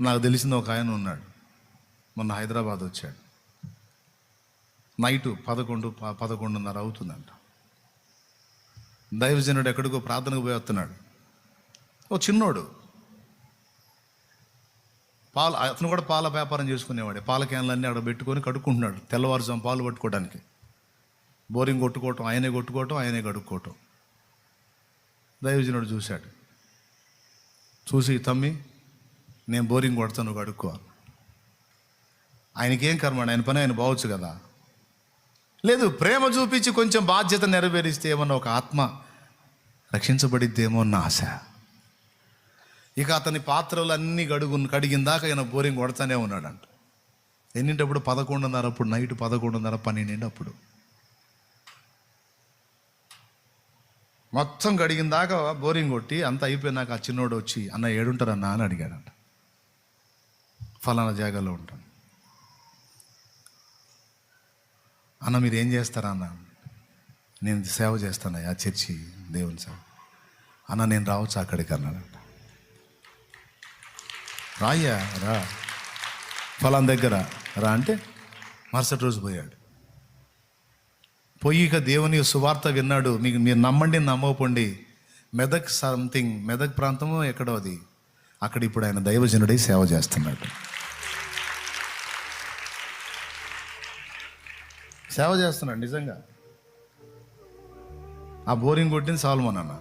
నాకు తెలిసిన ఒక ఆయన ఉన్నాడు. మొన్న హైదరాబాద్ వచ్చాడు. నైటు పదకొండు ప- పదకొండున్నర అవుతుందంట. దైవజనుడు ఎక్కడికో ప్రార్థనకు పోయి వస్తున్నాడు. ఓ చిన్నోడు. పాల అతను కూడా పాల వ్యాపారం చేసుకునేవాడే. పాల క్యాన్లన్నీ అక్కడ పెట్టుకొని కడుక్కుంటున్నాడు. తెల్లవారుజాము పాలు పట్టుకోవడానికి. బోరింగ్ కొట్టుకోవటం ఆయనే కొట్టుకోవటం ఆయనే కడుక్కోవటం. దైవజనుడు చూశాడు. చూసి తమ్మి నేను బోరింగ్ కొడతాను నువ్వు కడుక్కో ఆయనకేం కర్మ? ఆయన పని ఆయన బావచ్చు కదా. లేదు ప్రేమ చూపించి కొంచెం బాధ్యత నెరవేరిస్తే ఏమన్నా ఒక ఆత్మ రక్షించబడిద్దేమో అన్న ఆశ. ఇక అతని పాత్రలు అన్నీ గడుగు కడిగిన దాకా ఆయన బోరింగ్ కొడతానే ఉన్నాడంట. ఎన్నింటప్పుడు? పదకొండున్నర అప్పుడు నైట్ పదకొండున్నర పన్నెండు అప్పుడు. మొత్తం గడిగిన దాకా బోరింగ్ కొట్టి అంత అయిపోయినాక ఆ చిన్నోడు వచ్చి అన్న ఏడుంటారన్నా? అని అడిగాడంట. ఫలానా జాగాలో ఉంటాను అన్న మీరు ఏం చేస్తారా అన్న? నేను సేవ చేస్తాను ఆ చర్చి దేవుని సేవ. అన్న నేను రావచ్చు అక్కడికి అన్నాడు రాయ్యా రా. ఫలాన్ దగ్గర రా అంటే మరుసటి రోజు పోయాడు. పోయి ఇక దేవుని సువార్త విన్నాడు. మీకు మీరు నమ్మండి నమ్మకపోండి. మెదక్ సంథింగ్ మెదక్ ప్రాంతము ఎక్కడో అది. అక్కడ ఇప్పుడు ఆయన దైవజనుడై సేవ చేస్తున్నాడు. సేవ చేస్తున్నాడు నిజంగా. ఆ బోరింగ్ కొట్టింది సాల్మోన్ అన్న.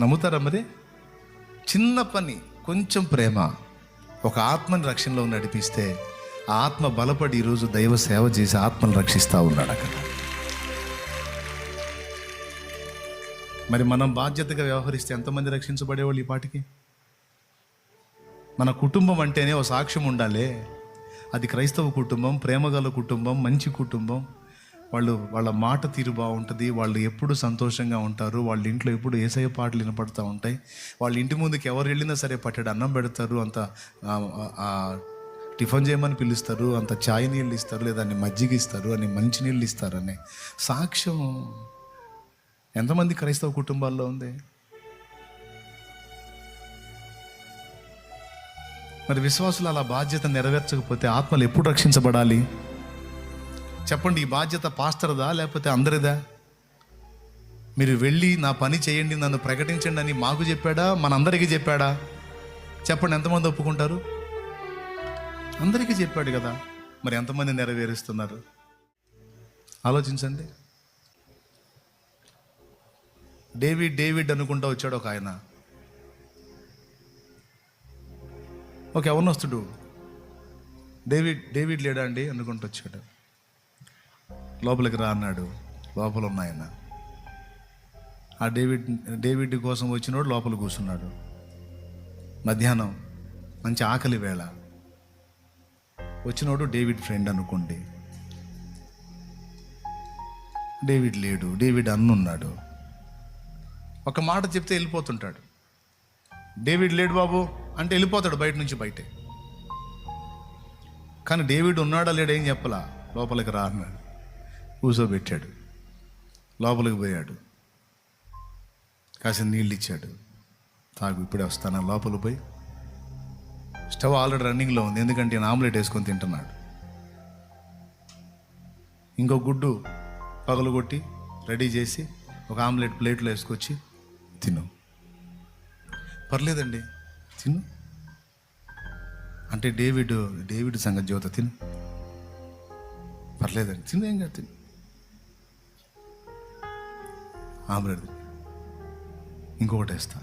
నమ్ముతారా మరి? చిన్న పని కొంచెం ప్రేమ. ఒక ఆత్మని రక్షణలో నడిపిస్తే ఆ ఆత్మ బలపడి ఈరోజు దైవ సేవ చేసి ఆత్మను రక్షిస్తూ ఉన్నాడు అక్కడ. మరి మనం బాధ్యతగా వ్యవహరిస్తే ఎంతమంది రక్షించబడేవాళ్ళు ఈ పాటికి? మన కుటుంబం అంటేనే ఒక సాక్ష్యం ఉండాలి. అది క్రైస్తవ కుటుంబం ప్రేమగల కుటుంబం మంచి కుటుంబం. వాళ్ళు వాళ్ళ మాట తీరు బాగుంటుంది వాళ్ళు ఎప్పుడు సంతోషంగా ఉంటారు వాళ్ళ ఇంట్లో ఎప్పుడు ఏసయ పాటలు వినపడుతూ ఉంటాయి. వాళ్ళ ఇంటి ముందుకు ఎవరు వెళ్ళినా సరే పట్టెడు అన్నం పెడతారు అంత టిఫిన్ చేయమని పిలుస్తారు అంత ఛాయ్ నీళ్ళు ఇస్తారు లేదా అన్ని మజ్జిగ ఇస్తారు అని మంచి నీళ్ళు ఇస్తారు సాక్ష్యం ఎంతమంది క్రైస్తవ కుటుంబాల్లో ఉంది? మరి విశ్వాసులు అలా బాధ్యత నెరవేర్చకపోతే ఆత్మలు ఎప్పుడు రక్షించబడాలి? చెప్పండి ఈ బాధ్యత పాస్టర్దా లేకపోతే అందరిదా? మీరు వెళ్ళి నా పని చేయండి నన్ను ప్రకటించండి అని మాకు చెప్పాడా? మనందరికీ చెప్పాడా? చెప్పండి ఎంతమంది ఒప్పుకుంటారు? అందరికీ చెప్పాడు కదా. మరి ఎంతమంది నెరవేరుస్తున్నారు? ఆలోచించండి. డేవిడ్ డేవిడ్ అనుకుంటా వచ్చాడు ఒక ఆయన. ఒక యవనస్తుడు డేవిడ్ డేవిడ్ లేడా అండి? అనుకుంటూ వచ్చాడు. లోపలికి రా అన్నాడు. లోపల ఉన్నాయన ఆ డేవిడ్ డేవిడ్ కోసం వచ్చినోడు లోపల కూర్చున్నాడు. మధ్యాహ్నం మంచి ఆకలి వేళ. వచ్చినోడు డేవిడ్ ఫ్రెండ్ అనుకోండి. డేవిడ్ లేడు డేవిడ్ అన్నున్నాడు. ఒక మాట చెప్తే వెళ్ళిపోతుంటాడు. డేవిడ్ లేడు బాబు. అంటే వెళ్ళిపోతాడు బయట నుంచి బయటే. కానీ డేవిడ్ ఉన్నాడా లేడా ఏం చెప్పలా? లోపలికి రా అన్నాడు. కూర్చోబెట్టాడు లోపలికి పోయాడు. కాసిన నీళ్ళు ఇచ్చాడు తాగు ఇప్పుడే వస్తాను లోపల పోయి స్టవ్ ఆల్రెడీ రన్నింగ్లో ఉంది. ఎందుకంటే నేను ఆమ్లెట్ వేసుకొని తింటున్నాడు. ఇంకో గుడ్డు పగలగొట్టి రెడీ చేసి ఒక ఆమ్లెట్ ప్లేట్లో వేసుకొచ్చి తిను. పర్లేదండి. తిను. అంటే డేవిడ్ డేవిడ్ సంగతి జ్యోత తిను. పర్లేదండి తిను ఏం కాదు తిను. ఆమ్రెడ్ ఇంకొకటి వేస్తా.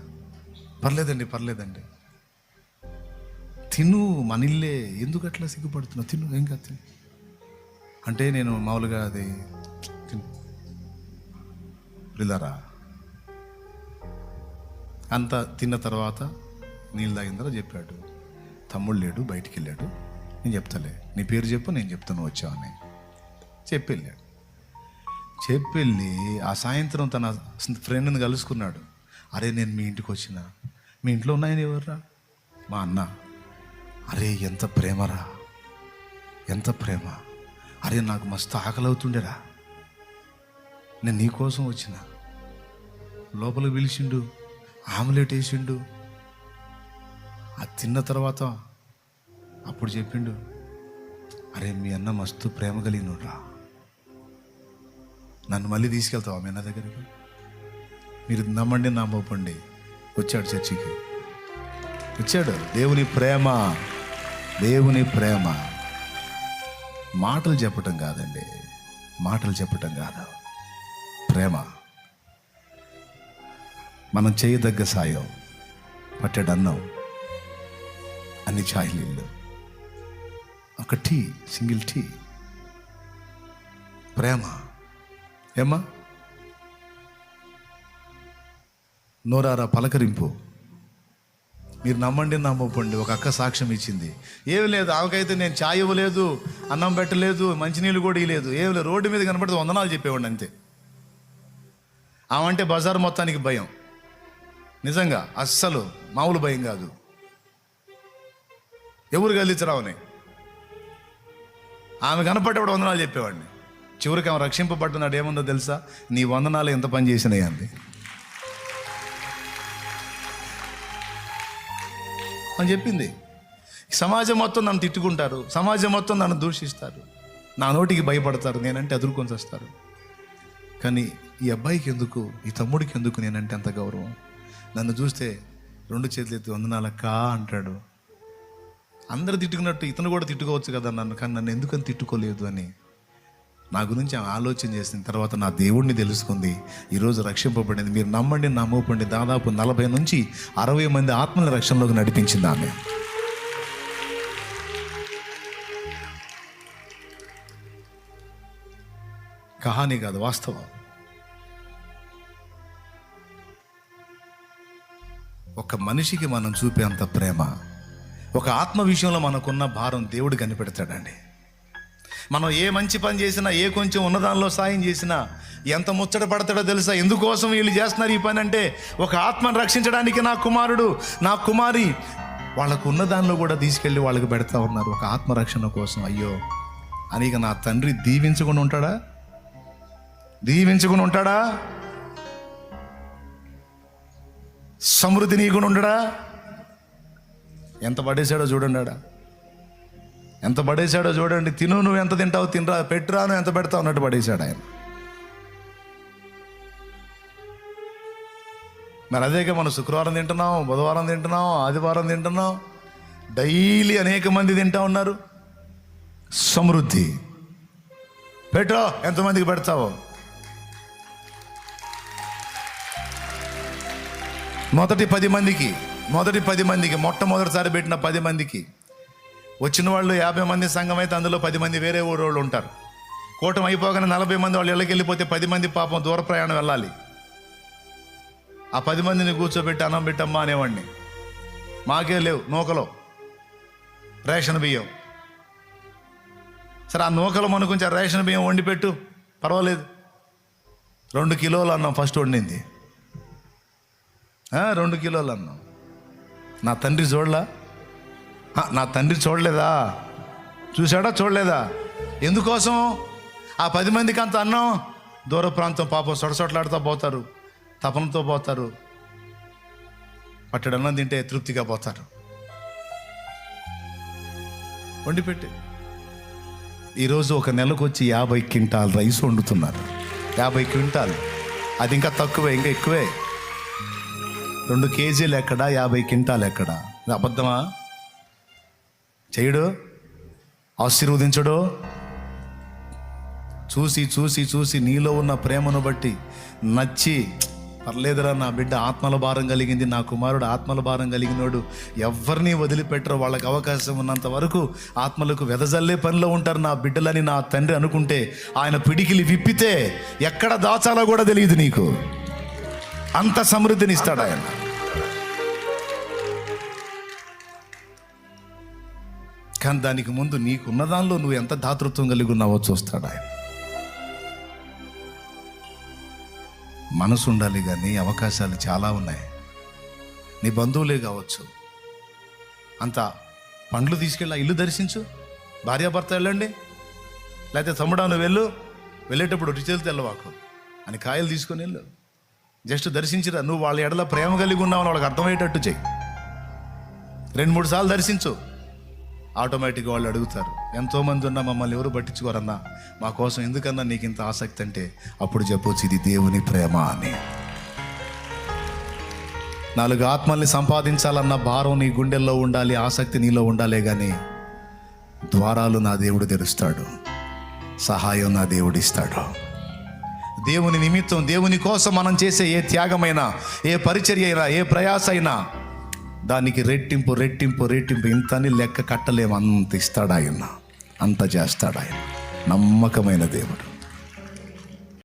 పర్లేదండి పర్లేదండి. తిను మన ఇల్లే. ఎందుకు అట్లా సిగ్గుపడుతున్నావు తిను ఏం కాదు తిను. అంటే నేను మామూలుగా అది తిను. పిల్లరా అంత తిన్న తర్వాత నీళ్ళు తాగిన తర్వాత చెప్పాడు. తమ్ముడు లేడు బయటికి వెళ్ళాడు నేను చెప్తలే. నీ పేరు చెప్పు నేను చెప్తాను వచ్చావని చెప్పి వెళ్ళాడు చెప్పి వెళ్ళి ఆ సాయంత్రం తన ఫ్రెండ్ని కలుసుకున్నాడు. అరే నేను మీ ఇంటికి వచ్చిన? మీ ఇంట్లో ఉన్నాయని ఎవర్రా? మా అన్న. అరే ఎంత ప్రేమరా? ఎంత ప్రేమ? అరే నాకు మస్తు ఆకలి అవుతుండేరా నేను నీకోసం వచ్చిన? లోపల పిలిచిండు ఆమ్లెట్ వేసిండు అది తిన్న తర్వాత అప్పుడు చెప్పిండు అరే మీ అన్న మస్తు ప్రేమ కలిగినరా నన్ను మళ్ళీ తీసుకెళ్తావా మీ అన్న దగ్గరికి? మీరు నమ్మండి నమ్మపండి వచ్చాడు చర్చికి. వచ్చాడు. దేవుని ప్రేమ దేవుని ప్రేమ. మాటలు చెప్పటం కాదండి. మాటలు చెప్పటం కాదు. ప్రేమ. మనం చేయదగ్గ సాయం. పట్టెడన్నాం. అన్ని ఛాయ్ ఒక టీ సింగిల్ టీ. ప్రేమ. ఏమ్మా? నోరారా పలకరింపు. మీరు నమ్మండి నమ్మకండి ఒక అక్క సాక్ష్యం ఇచ్చింది. ఏమి లేదు ఆమెకైతే నేను ఛాయ్ ఇవ్వలేదు అన్నం పెట్టలేదు మంచినీళ్ళు కూడా ఇవ్వలేదు ఏమి లేదు రోడ్డు మీద కనపడితే వందనాలు చెప్పేవాడిని అంతే. ఆమంటే బజార్ మొత్తానికి భయం. నిజంగా అస్సలు మామూలు భయం కాదు. ఎవరు గెలిచరావని ఆమె కనపడేవాడు వందనాలు చెప్పేవాడిని. చివరికి ఆమె రక్షింపబడుతున్నాడు ఏముందో తెలుసా? నీ వందనాలు ఎంత పని చేసినాయి అంది. అని చెప్పింది. సమాజం మొత్తం నన్ను తిట్టుకుంటారు. సమాజం మొత్తం నన్ను దూషిస్తారు. నా నోటికి భయపడతారు. నేనంటే అదురుకొని వస్తారు కానీ ఈ అబ్బాయికి ఎందుకు ఈ తమ్ముడికి ఎందుకు నేనంటే అంత గౌరవం? నన్ను చూస్తే రెండు చేతులు ఎత్తి వందనాలక్కా అంటాడు. అందరు తిట్టుకున్నట్టు ఇతను కూడా తిట్టుకోవచ్చు కదా నన్ను కానీ నన్ను ఎందుకని తిట్టుకోలేదు అని. నా గురించి ఆమె ఆలోచన చేసిన తర్వాత నా దేవుడిని తెలుసుకుంది. ఈరోజు రక్షింపబడింది. మీరు నమ్మండి నమ్మకండి. దాదాపు నలభై నుంచి అరవై మంది ఆత్మల రక్షణలోకి నడిపించింది ఆమె. కహాని కాదు వాస్తవం. ఒక మనిషికి మనం చూపేంత ప్రేమ. ఒక ఆత్మ విషయంలో మనకున్న భారం దేవుడు కనిపెడతాడండి. మనం ఏ మంచి పని చేసినా ఏ కొంచెం ఉన్నదానిలో సాయం చేసినా ఎంత ముచ్చట పడతాడో తెలుసా? ఎందుకోసం వీళ్ళు చేస్తున్నారు ఈ పని అంటే ఒక ఆత్మను రక్షించడానికి నా కుమారుడు నా కుమారి వాళ్ళకు ఉన్న దానిలో కూడా తీసుకెళ్ళి వాళ్ళకి పెడతా ఉన్నారు. ఒక ఆత్మరక్షణ కోసం. అయ్యో అని ఇక నా తండ్రి దీవించకుండా ఉంటాడా? దీవించుకుని ఉంటాడా? సమృద్ధి నీకుని ఉండడా? ఎంత పడేశాడో చూడండి ఆడ. ఎంత పడేశాడో చూడండి. తిను నువ్వు ఎంత తింటావు తినరా పెట్టురా నువ్వు ఎంత పెడతావు అన్నట్టు పడేశాడు ఆయన. మరి అదేగా మనం శుక్రవారం తింటున్నాం బుధవారం తింటున్నాం ఆదివారం తింటున్నాం. డైలీ అనేక మంది తింటా ఉన్నారు. సమృద్ధి. పెట్టో ఎంతమందికి పెడతావు? మొదటి పది మందికి. మొదటి పది మందికి మొట్టమొదటిసారి పెట్టిన పది మందికి. వచ్చిన వాళ్ళు యాభై మంది సంఘం అయితే అందులో పది మంది వేరే ఊరు వాళ్ళు ఉంటారు. కూటం అయిపోగానే నలభై మంది వాళ్ళు ఇళ్ళకి వెళ్ళిపోతే పది మంది పాపం దూర ప్రయాణం వెళ్ళాలి. ఆ పది మందిని కూర్చోబెట్టి అన్నం పెట్టమ్మా అనేవాడిని. మాకే లేవు నూకలో. రేషన్ బియ్యం. సరే ఆ నూకలు మన కొంచెం రేషన్ బియ్యం వండి పెట్టు పర్వాలేదు. రెండు కిలోలు అన్నం ఫస్ట్ వండింది. రెండు కిలోలు అన్నం. నా తండ్రి చూడలా? నా తండ్రి చూడలేదా? చూశాడా చూడలేదా? ఎందుకోసం? ఆ పది మందికి అంత అన్నం? దూర ప్రాంతం పాపం సొడసొట్లాడుతూ పోతారు తపనతో పోతారు. పట్టడు అన్నం తింటే తృప్తిగా పోతారు. వండిపెట్టి. ఈరోజు ఒక నెలకు వచ్చి యాభై క్వింటాల్ రైస్ వండుతున్నారు. యాభై క్వింటాల్. అది ఇంకా తక్కువే ఇంకా ఎక్కువే. రెండు కేజీలు ఎక్కడ యాభై క్వింటాలు ఎక్కడ? అబద్ధమా? చేయడు ఆశీర్వదించడు. చూసి చూసి చూసి నీలో ఉన్న ప్రేమను బట్టి నచ్చి పర్లేదురా నా బిడ్డ ఆత్మల భారం కలిగింది నా కుమారుడు ఆత్మల భారం కలిగినోడు ఎవరిని వదిలిపెట్టరు. వాళ్ళకి అవకాశం ఉన్నంత వరకు ఆత్మలకు వెదజల్లే పనిలో ఉంటారు నా బిడ్డలని నా తండ్రి అనుకుంటే ఆయన పిడికిలి విప్పితే ఎక్కడ దాచాలో కూడా తెలియదు నీకు. అంత సమృద్ధిని ఇస్తాడు ఆయన. కానీ దానికి ముందు నీకున్న దానిలో నువ్వు ఎంత దాతృత్వం కలిగి ఉన్నావో చూస్తాడు ఆయన. మనసు ఉండాలి కానీ అవకాశాలు చాలా ఉన్నాయి. నీ బంధువులే కావచ్చు. అంత పండ్లు తీసుకెళ్ళి ఇల్లు దర్శించు. భార్యాభర్త వెళ్ళండి. లేకపోతే తమ్ముడా నువ్వు వెళ్ళు. వెళ్ళేటప్పుడు రుచిలు తెల్లవాకు అని కాయలు తీసుకొని వెళ్ళు. జస్ట్ దర్శించిరా నువ్వు వాళ్ళ ఎడల ప్రేమ కలిగి ఉన్నావని వాళ్ళకి అర్థమయ్యేటట్టు చెయ్యి. రెండు మూడు సార్లు దర్శించు. ఆటోమేటిక్గా వాళ్ళు అడుగుతారు ఎంతోమంది ఉన్నా మమ్మల్ని ఎవరు పట్టించుకోరన్నా? మా కోసం ఎందుకన్నా నీకు ఇంత ఆసక్తి అంటే? అప్పుడు చెప్పొచ్చు ఇది దేవుని ప్రేమ అని. నాలుగు ఆత్మల్ని సంపాదించాలన్న భారం నీ గుండెల్లో ఉండాలి ఆసక్తి నీలో ఉండాలే కానీ ద్వారాలు నా దేవుడు తెరుస్తాడు సహాయం నా దేవుడు ఇస్తాడు. దేవుని నిమిత్తం దేవుని కోసం మనం చేసే ఏ త్యాగమైనా ఏ పరిచర్య అయినా ఏ ప్రయాస అయినా దానికి రెట్టింపు రెట్టింపు రెట్టింపు. ఇంత అని లెక్క కట్టలేము. అంత ఇస్తాడు ఆయన అంత చేస్తాడు ఆయన నమ్మకమైన దేవుడు.